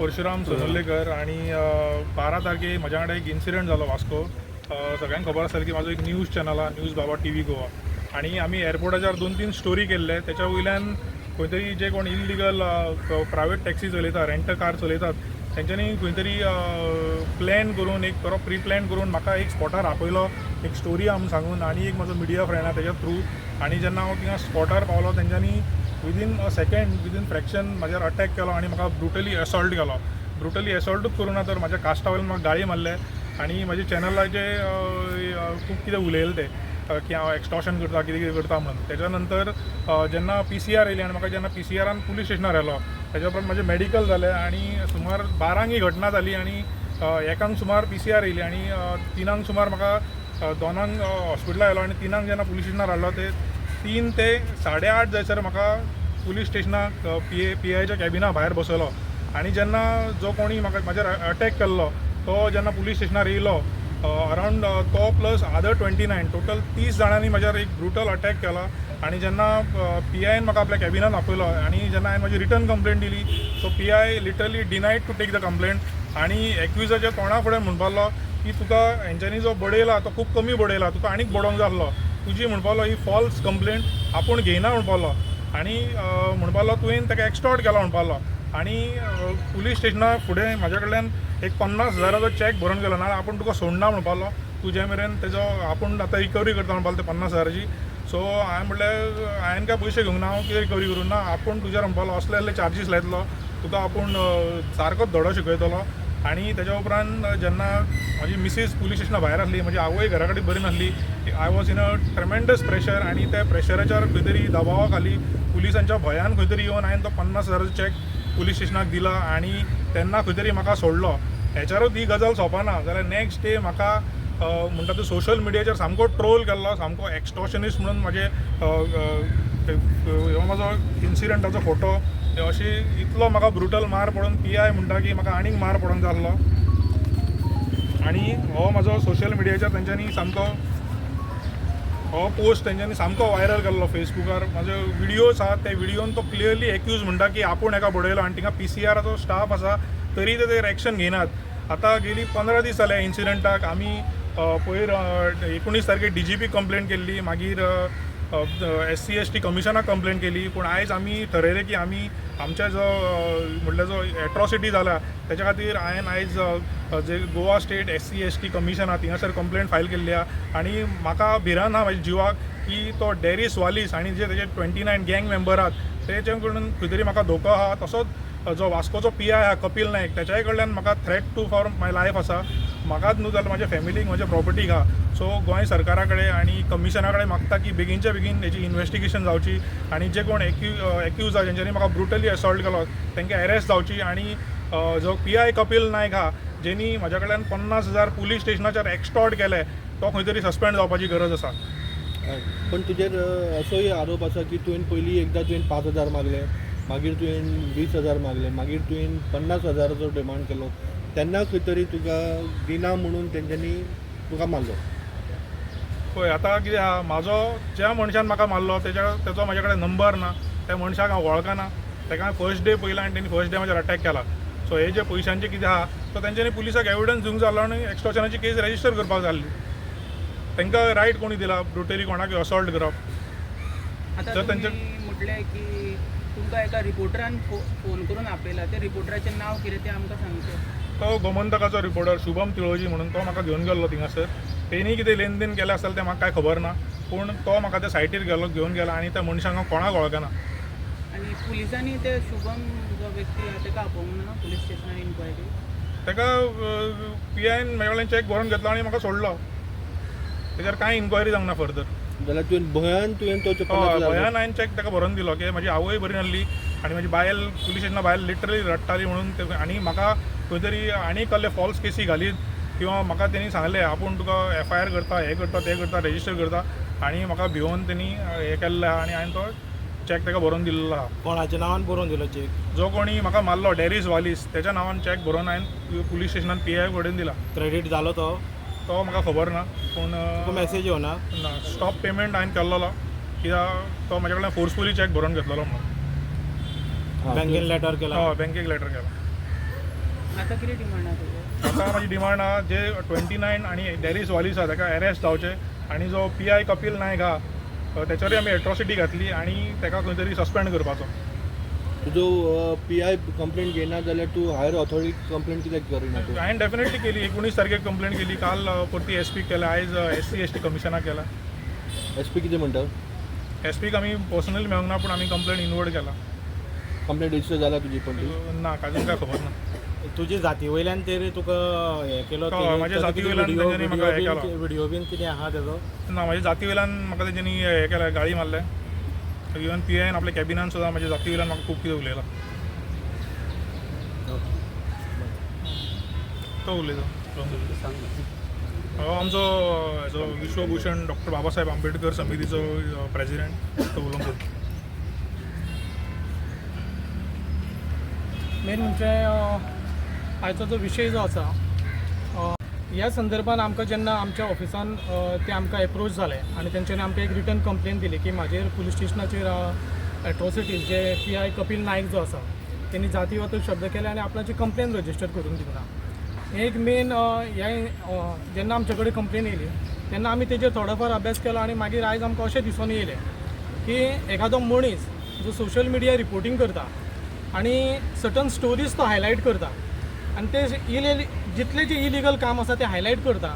परशुराम सोनोलेकर आणि बारा तारखे म्हज्या कडेन एक इन्सिडंट जालो वास्को. सगळ्यांक खबर आसा की म्हाजो एक न्यूज चॅनल आहा news Baba T V Goa. आणि आमी एअरपोर्टाचेर दोन तीन स्टोरी केल्ले त्याच्या वयल्यान खंय तरी जे कोण इलिगल प्रायवेट टॅक्सी चलयतात रेंट कार चलयतात तेंच्यांनी खंय तरी प्लॅन करून एक बरो प्री प्लॅन करून म्हाका एक स्पॉटार आपयलो एक स्टोरी आम सांगून आनी एक म्हजो मिडिया फ्रेंड आहा त्याच्या थ्रू आनी जेन्ना हांव थिंगा स्पॉटार पावलो तेंच्यांनी within a second within fraction माझ्यावर अटॅक केलो आनी म्हाका ब्रुटली असॉल्ट केलो. ब्रुटली असॉल्टूच करून ना तर म्हाज्या कास्टा म्हाका गाळी मारले आनी म्हाजे चॅनलाचे खूब कितें उलयले ते की हांव एक्स्टॉशन करता कितें कितें करता म्हणून. त्याच्या नंतर जेन्ना पी सी आर येयली आनी म्हाका जेन्ना पी सी आरान पुलीस स्टेशनार येलो तेच्या उपरांत म्हाजें मेडिकल जालें आनी सुमार बारांक ही घटना जाली आनी एकांक सुमार पी सी आर येयली आनी तिनांक सुमार म्हाका दोनांक हॉस्पिटलाक आयलो आनी तिनांक जेन्ना पुलीस स्टेशनार हाडलो ते तीन ते साडे आठ जायसर म्हाका पुलीस स्टेशनाक पी ए पी आयच्या कॅबिना भायर बसयलो आनी जेन्ना जो कोणी म्हाका म्हाजेर अटॅक केल्लो तो जेन्ना पुलीस स्टेशनार येयलो अरावंड तो plus other twenty nine total तीस जाणांनी म्हाज्यार एक ब्रुटल अटॅक केला. आनी जेन्ना पी आयन म्हाका आपल्या कॅबिनान आपयलो आनी जेन्ना हांवें म्हाजी रिटर्न कंप्लेंट दिली so P I literally denied to take the complaint. आनी एक्युजाच्या तोंडा फुडें म्हणपालो की तुका हेंच्यांनी जो बडयला तो खूब कमी बडयला तुका आनीक बडोवंक जाय आसलो तुजी म्हणपालो ही फॉल्स कंप्लेंट आपूण घेयना म्हणपालो आनी म्हणपालो तुवें ताका एक्स्टॉर्ट केला म्हणपालो आनी पुलीस स्टेशना फुडें म्हाज्या कडल्यान एक पन्नास हजाराचो चॅक भरून गेलो. ना आपूण तुका सोडना म्हणपालो तुजे मेरेन तेजो आपूण आतां रिकवरी करता म्हणपालो ते पन्नास हजाराची. सो हांवें म्हटल्यार हांवें काय पयशे घेवंक ना हांव कितें रिकवरी करूं ना. आपूण तुजेर म्हणपालो असले असले चार्जीस लायतलो. तुका आपूण सारको सारकोच धडो शिकयतलो. आनी त्याच्या उपरांत जेन्ना माझी मिसीस पुलीस स्टेशना भायर आसली म्हजी आवय घरा कडेन बरी नासली I was in a tremendous pressure आनी त्या प्रेशराच्या खंय तरी दबावा खाली पुलिसांच्या भयान खंय तरी येवन हांवें तो पन्नास हजाराचो चॅक पुलीस स्टेशनाक दिला आनी तेन्ना खंय तरी म्हाका सोडलो. हेच्यारूच ही गजाल सोंपना. जाल्यार नेक्स्ट डे म्हाका म्हणटा तो सोशल मिडियाचेर सामको ट्रोल केल्लो सामको एक्स्टॉशनिस्ट म्हणून म्हाजे हो म्हाजो इन्सिडंटाचो फोटो अशी इतलो म्हाका ब्रुटल मार पडून पी आय म्हणटा की म्हाका आनीक मार पडोंक जाय आसलो आनी हो म्हाजो सोशल मिडियाचेर तेंच्यांनी सामको हो पोस्ट तेंच्यांनी सामको व्हायरल केल्लो फेसबुकार म्हाजे व्हिडियोज आहात ते विडियोन तो क्लियरली एक्यूज म्हणटा की आपूण एका बडयलो आनी थिंगा पी सी आराचो स्टाफ आसा तरी ते तेर एक्शन घेयनात आतां गेली पंदरा दीस जाले इन्सिडंटाक आमी पयर एकुणीस एकोणीस तारखेक डी जी पी कंप्लेन केल्ली. मागीर एस सी एस टी कमिशनाक कंप्लेन केली पूण आयज आमी थरयलें की आमी आमच्या जो अ, म्हटल्यार जो एट्रॉसिटी जाला त्याच्या खातीर हांवें आयज जे Goa state S C S T commission आहा थिंगासर कंप्लेन फायल केल्ली आहा आनी म्हाका भिरांत आहा म्हाज्या जिवाक की तो डॅरिस वालीस आनी जे तेजे ट्वेंटी नायन गँग मेंबर आहात तेचे कडून खंय तरी म्हाका धोको आहा तसोच जो वास्कोचो पी आय आहा कपील नायक त्याच्याय कडल्यान म्हाका threat to for my life आसा म्हाकाच न्हू जाल्यार म्हाज्या फॅमिलीक म्हज्या प्रॉपर्टीक आहा सो गोंय सरकारा कडेन आनी कमिशना कडेन मागता की बेगीनच्या बेगीन हेची इन्वेस्टिगेशन जावची आनी जे कोण एक्यू एक्यूज आहा जेंच्यांनी म्हाका ब्रुटली असॉल्ट केलो तांकां अरेस्ट जावची आनी जो पी आय कपिल नायक आहा जेणी म्हज्या कडल्यान पन्नास हजार पुलीस स्टेशनाचेर एक्स्टॉर्ट केले तो खंय तरी सस्पेंड जावपाची गरज आसा. पण तुजेर असोय आरोप आसा की तुवें पयलीं एकदां तुवें पांच हजार मागले मागीर तुवें वीस हजार मागले मागीर तुवें पन्नास हजाराचो डिमांड केलो. तेन्ना खंय तरी तुका दिना म्हणून तेंच्यांनी तुका मारलो पळय आतां कितें आहा म्हाजो ज्या मनशान म्हाका मारलो तेच्या तेचो म्हाजे कडेन नंबर ना त्या मनशाक हांव वळखना. ताका फर्स्ट डे पयला आनी तेणी फर्स्ट डे म्हाजेर अटॅक केला. सो हे जे पयशांचे कितें आहा तो तेंच्यांनी पुलिसाक एविडन्स दिवंक आसलो आनी एक्स्टॉशनाची केस रजिस्टर करपाक आसली तांकां रायट कोणी दिला ब्रुटली कोणाक असॉल्ट करप. आता जर त्यांच्या- म्हटले की तुमकां एका रिपोर्टरान फोन करून आपयला. त्या रिपोर्टराचें नाव कितें तें आमकां सांगचें तो गोमंतकाचो रिपोर्टर शुभम तिळोजी म्हणून तो म्हाका घेवन गेल्लो थिंगासर तेणी कितें लेन देन केलें आसतलें तें म्हाका कांय खबर ना. पूण तो म्हाका त्या सायटीर गेलो घेवन गेला आनी त्या मनशाक हांव कोणाक वळखना आनी पुलिसांनी ते शुभम जो व्यक्ती आहा तेका आपोवंक ना पुलीस स्टेशनार इन्क्वायरी ताका पी आयन म्हाजे कडल्यान चॅक भरून घेतलो आनी म्हाका सोडलो. तेजेर कांय इन्क्वायरी जावंक ना फर्दर जाल्यार तुवें भंयान तुवें तो भयान हांवें चॅक ताका भरून दिलो की म्हाजी आवय बरी नासली आनी म्हाजी बायल पुलीस स्टेशना भायर लिटरली रडटाली म्हणून ते- आनी म्हाका खंय तरी आनी कसले फॉल्स केसी घालीत किंवा म्हाका तेणी सांगलें आपूण तुका एफ आय आर करता हें करता तें करता रेजिस्टर करता. आनी म्हाका भिवून तेणी हें केल्लें आहा आनी हांवें तो चॅक ताका भरून दिल्लो आहा कोणाच्या नांवान बरोवन दिलो चेक जो कोणी म्हाका मारलो डॅरिस वालीस तेच्या नांवान चॅक भरून हांवें पुलीस स्टेशनान पी आय कडेन दिला. क्रेडिट जालो तो? तो म्हाका खबर ना पूण मॅसेज येवना? ना स्टॉप पेमेंट हांवें केल्लो कित्याक तो म्हाजे कडल्यान फोर्सफुली चॅक भरून घेतलेलो म्हणून. बँकेन लेटर केला. हय बँकेक लेटर केला. आतां कितें डिमांड आहा आता माझी डिमांड हा जे ट्वेंटी नायन आणि डॅरिस वॉलीस आहा ताका अरेस्ट जावचे आणि जो पी आय कपिल नायक हा अ, त्याच्यावरय आमी एट्रॉसिटी घातली आणि ताका खंय तरी सस्पेंड करपाचो तुजो पी आय कंप्लेंट घेयना जाल्यार तूं हायर ऑथॉरिटी कंप्लेंट कित्याक करिना तूं हांवें डेफिनेटली केली. एकोणीस तारखेक कंप्लेंट केली. काल परती एस पीक केला. आयज एस सी एस टी कमिशनाक केला. एस पी कितें म्हणटा एस पीक आमी पर्सनली मेळूंक ना पूण आमी कंप्लेंट इनवर्ड केला. कंप्लेंट रजिस्टर जाला तुजी पण ना अजून काय खबर ना. तुजी जाती वयल्यान तरी तुका हें केलो हय, म्हाज्या जाती वयल्यान तेंच्यांनी म्हाका हें केलो. व्हिडिओ बीन कितें आहा तेजो ना म्हाज्या जाती वयल्यान म्हाका तेंच्यांनी हे केलें गाळी मारले इवन पी आयन आपल्या कॅबिनान सुद्दां म्हाज्या जाती वयल्यान म्हाका खूब कितें उलयलां. तो उलयता हो आमचो हेजो विश्वभूषण डॉक्टर बाबासाहेब आंबेडकर समितीचो प्रेसिडेंट तो उलोवंक मेन म्हणजे अ, आयचो जो विशय जो आसा ह्या संदर्भान आमकां जेन्ना आमच्या ऑफिसान ते आमकां एप्रोच जाले आनी तेंच्यांनी आमकां एक रिटर्न कंप्लेन दिली की म्हाजेर पुलीस स्टेशनाचेर atrocities J P I Kapil नायक जो आसा त्यांनी जातीवाचक शब्द केले आनी आपणाची कंप्लेन रजिस्टर करून दिवना हें एक मेन हे जेन्ना आमचे कडेन कंप्लेन येयली तेन्ना आमी तेजेर थोडोफार अभ्यास केलो आनी मागीर आयज आमकां अशें दिसून येयलें की एखादो मनीस जो सोशल मिडिया रिपोर्टींग करता आणि सटन स्टोरीज तो हायलायट करता आणि ते इले जितले जे इलिगल काम आसा ते हायलायट करता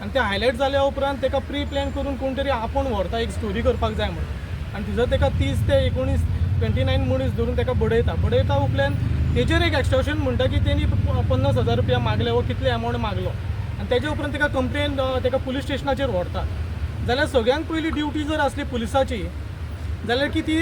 आणि ते हायलायट जाल्या उपरांत तेका प्री प्लॅन करून कोण तरी आपूण व्हरता एक स्टोरी करपाक जाय म्हणून. आणि थंयसर तेका तीस ते एकोणीस ट्वेंटी नायन मनीस धरून तेका बडयता बडयता उपरांत तेजेर एक एक्स्ट्रॉशन म्हणटा की तेणी पन्नास हजार रुपया मागले वा कितले अमावंट मागलो. आणि तेजे उपरांत ताका कंप्लेन ताका पुलीस स्टेशनाचेर व्हरतात जाल्यार सगळ्यांत पयली ड्युटी जर आसली पुलिसाची जाल्यार की ती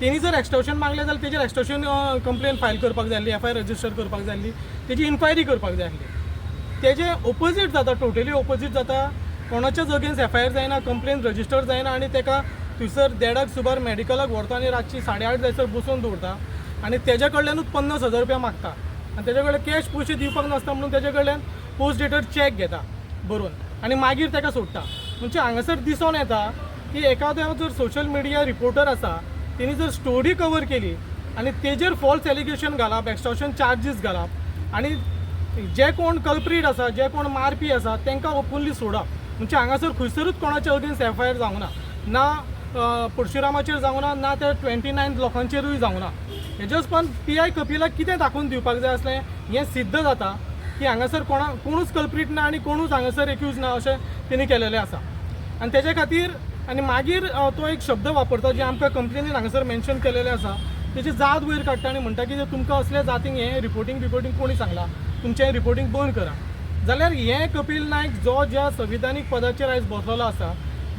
तेणी जर एक्स्टॉशन मागलें जाल्यार तेजेर एक्स्टॉशन कंप्लेन फायल करपाक जाय आसली एफ आय आर रजिस्टर करपाक जाय आसली तेजी इन्क्वायरी करपाक जाय आसली तेजे ओपोजीट जाता टोटली ओपोजीट जाता. कोणाच्याच अगेन्स्ट एफ आय आर जायना कंप्लेन रजिस्टर जायना आनी तेका थंयसर देडाक सुबार मेडिकलाक व्हरता आनी रातची साडे आठ जायसर बसोवन दवरता आनी तेज्या कडल्यानूच पन्नास हजार रुपया मागता. आनी तेज्या कडल्यान कॅश पयशे दिवपाक नासता म्हणून तेज्या कडल्यान पोस्ट डेटर चॅक घेता बरोवन आनी मागीर तेका सोडटा. म्हणजे हांगासर दिसून येता की एखादो जर सोशल मिडिया रिपोर्टर आसा त्यांनी जर स्टोरी कवर केली आनी तेजेर फॉल्स एलिगेशन घालप एक्स्ट्रॉशन चार्जीस घालप आनी जे कोण कल्प्रीट आसा जे कोण मारपी आसा तांकां ओपनली सोडप म्हणजे हांगासर खंयसरूच कोणाच्या अगेन्स्ट एफ आय आर जावंक ना. ना परशुरामाचेर जावंक ना ना त्या ट्वेंटी नायन लोकांचेरूय जावंक ना. हेजेच पण पी आय कपिलाक कितें दाखोवन दिवपाक जाय आसलें हें सिद्ध जाता की हांगासर कोणा कोणूच कल्प्रीट ना आनी कोणूच हांगासर एक्यूज ना अशें तेणी केलेलें आसा. आनी तेजे खातीर आनी मागीर तो एक शब्द वापरता जे आमकां कंप्लेनीन हांगासर मेन्शन केलेलें आसा. तेची जात वयर काडटा आनी म्हणटा की तुमकां असल्या जातींक हें रिपोर्टींग बिपोर्टींग कोणी सांगला तुमचें रिपोर्टींग बंद करा. जाल्यार हें कपिल नायक जो ज्या संविधानीक पदाचेर आयज बसलेलो आसा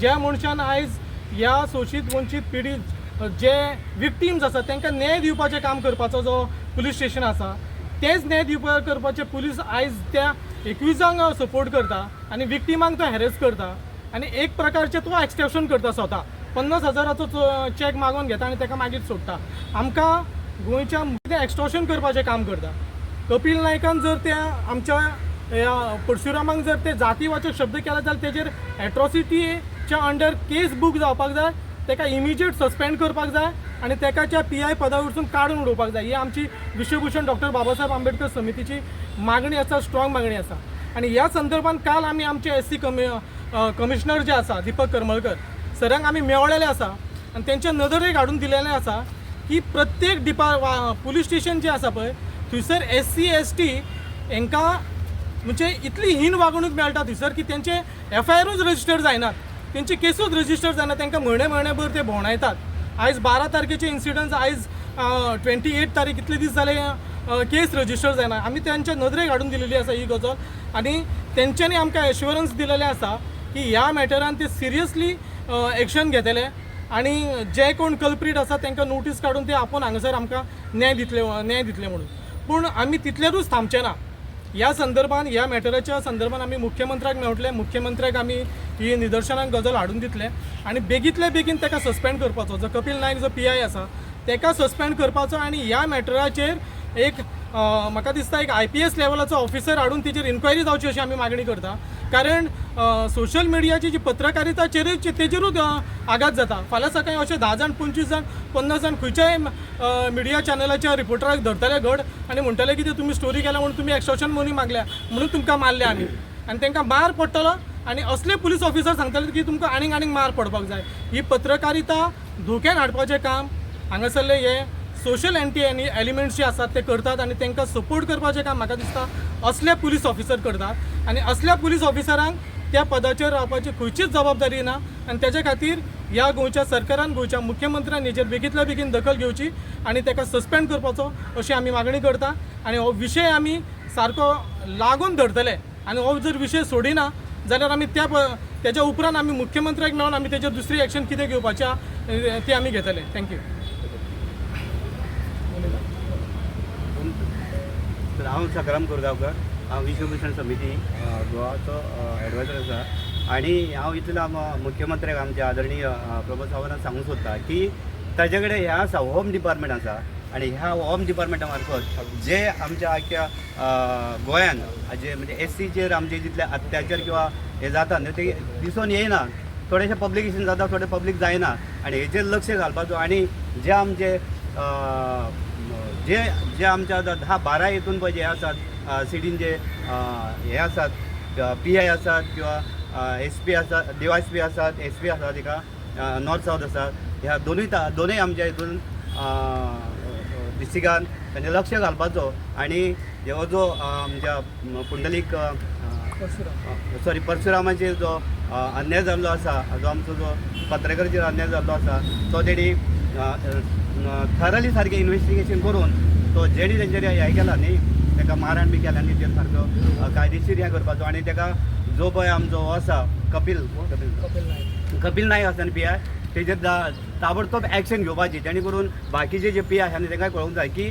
ज्या मनशान आयज ह्या शोषीत वंचीत पिडी जे विक्टीम्स आसा तांकां न्याय दिवपाचें काम करपाचो जो पुलीस स्टेशन आसा तेच न्याय दिवपा करपाचे पुलीस आयज त्या एकविसांक सपोर्ट करता आनी विक्टिमांक तो हॅरेस करता. आनी एक प्रकारचे तो एक्सटेप्शन करता स्वता. पन्नास हजाराचो चॅक मागून घेता आनी ताका मागीर सोडटा आमकां गोंयच्या कितें एक्स्टॉर्शन करपाचें काम करता. कपिल नायकान जर त्या आमच्या ह्या परशुरामांक जर ते जातीवाचक शब्द केला जाल्यार तेजेर एट्रॉसिटीच्या अंडर केस बूक जावपाक जाय तेका इमिजिएट सस्पेंड करपाक जाय आनी तेका त्या पी आय पदा वरसून काडून उडोवपाक जाय. ही आमची विश्वभूषण डॉक्टर बाबासाहेब आंबेडकर समितीची मागणी आसा स्ट्रॉंग मागणी आसा. आनी ह्या संदर्भात काल आमी आमचे एस सी कमी कमिशनर जे आसा दिपक करमळकर सरांक आमी मेवळेले आसा आनी तेंचे नदरेक हाडून दिलेलें आसा की प्रत्येक डिपा वा- पुलीस स्टेशन जें आसा पळय थंयसर एस सी एस टी हांकां म्हणजे इतली हीन वागणूक मेळटा थंयसर की तेंचे एफ आय आरूच रजिस्टर जायनात तेंचे केसूच रजिस्टर जायना तांकां म्हयने म्हयने भर ते भोंवडायतात. आयज बारा तारखेचे इन्सिडंट आयज ट्वेंटी एट तारीख इतले दीस जाले केस रजिस्टर जायना आमी तेंच्या नदरेक हाडून दिलेली आसा ही गजाल आनी तेंच्यांनी आमकां एश्युरन्स दिलेले आसा की ह्या मॅटरान ते सिरियसली एक्शन घेतले आनी जे कोण कल्प्रीट आसा तांकां नोटीस काडून ते आपूण हांगासर आमकां न्याय दितले न्याय दितले म्हणून. पूण आमी तितलेरूच थांबचे ना. ह्या संदर्भान ह्या मॅटराच्या संदर्भान आमी मुख्यमंत्र्याक मेळटले मुख्यमंत्र्याक आमी ही निदर्शनाक गजाल हाडून दितले. आनी बेगीतले बेगीन ताका सस्पेंड करपाचो जो कपिल नायक जो पी आय आसा ताका सस्पेंड करपाचो आनी ह्या मॅटराचेर एक म्हाका दिसता एक आय पी एस लेवलाचो ऑफिसर हाडून तेजेर इन्क्वायरी जावची अशी आमी मागणी करता. कारण सोशल मिडियाची जी पत्रकारिता चेर तेजेरूच आघात जाता. फाल्यां सकाळीं अशे धा जाण पंचवीस जाण पन्नास जाण खंयच्याय मिडिया चॅनलाच्या रिपोर्टराक धरतले घड आनी म्हणटले कितें तुमी स्टोरी केल्या म्हणून तुमी एक्स्ट्रॉशन मनी मागल्या म्हणून तुमकां मारले आमी आनी तांकां मार पडटलो आनी असले पुलीस ऑफिसर सांगताले की तुमकां आनीक आनीक मार पडपाक जाय. ही पत्रकारिता धोक्यान हाडपाचें काम. हांगासरले हे सोशल एंटी एलिमेंट्स जे आसात ते करतात आनी तांकां सपोर्ट करपाचें काम म्हाका दिसता. असले पुलीस ऑफिसर करतात. आनी असल्या पुलीस ऑफिसरांक त्या पदाचेर रावपाची खंयचीच जबाबदारी ना. आनी त्याच्या खातीर ह्या गोंयच्या सरकारान गोंयच्या मुख्यमंत्र्यान हेजेर बेगीतल्या बेगीन दखल घेवची आनी ताका सस्पेंड करपाचो अशी आमी मागणी करता. आनी हो विशय आमी सारको लागून धरतले. आनी हो जर विशय सोडिना जाल्यार आमी त्या त्याच्या तेच्या उपरांत आमी मुख्यमंत्र्याक मेळून आमी तेजेर दुसरी एक्शन कितें घेवपाच्या अ, ती आमी घेतले. Thank you Rahul Sakram Sankram Korgaonkar. हांव विश्वभूषण समिती गोवाचो एडवायजर आसा आनी हांव इतलो मुख्यमंत्र्याक आमच्या आदरणीय अ, प्रमोद सांगूंक सोदता की ताजे कडेन हें आसा होम डिपार्टमेंट आसा आनी ह्या होम डिपार्टमेंटा मार्फत जे आमच्या आख्या गोंयान जे म्हणजे एस सीचेर आमचे जितले अत्याचार किंवा हे जाता न्हू ते दिसून येयना थोडेशे पब्लिकेशन जाता थोडे पब्लीक जायना आनी हेचेर लक्ष घालपाचो. आनी जे आमचे जे जे आमच्या आतां धा बारा हितून पळय जे आसात सिटीन जे हे आसात पी आय आसात किंवा एस पी आसात डी एस पी आसात एस पी आसात तिका नॉर्थ सावथ आसात ह्या दोनूय दोनूय आमच्या हितून डिस्ट्रिक्टान तांचे लक्ष घालपाचो आनी हो जो आमच्या पुंडलीक सॉरी परशुरामाचेर जो अन्याय जाल्लो आसा जो आमचो जो पत्रकाराचेर अन्याय जाल्लो आसा तो तेणी थरली सारकें इन्वेस्टिगेशन करून तो जेणी तेंचेर हें केला न्ही ताका मारहाण बी केल्या न्ही तें सारको अ, कायदेशीर हें करपाचो. आनी ताका जो पळय आमचो हो आसा कपिल कपिल कपिल नायक आसा न्ही पी आय तेजेर ताबडतोब एक्शन घेवपाची. जेणे करून बाकीचे जे पी आय आसा तांकां कळूंक जाय की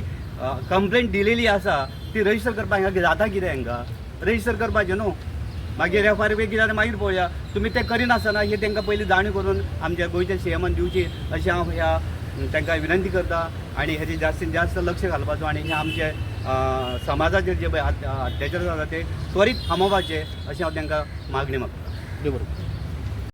कंप्लेंट दिलेली आसा ती रजिस्टर करपाक हांगा जाता कितें हांकां रजिस्टर करपाचें न्हू? मागीर एफ आर बी कितें मागीर पळोवया? तुमी तें करिनासतना हे तांकां पयलीं जाण करून आमच्या गोंयच्या सी एमान दिवची अशें हांव ह्या तांकां विनंती करता. आनी हेजेर जास्तीत जास्त लक्ष घालपाचो. आनी हे आमचे समाजाचेर जे पळय अत्याचार जाता ते त्वरीत थांबोवपाचे अशें हांव तांकां मागणी मागतां. देव बरोबर.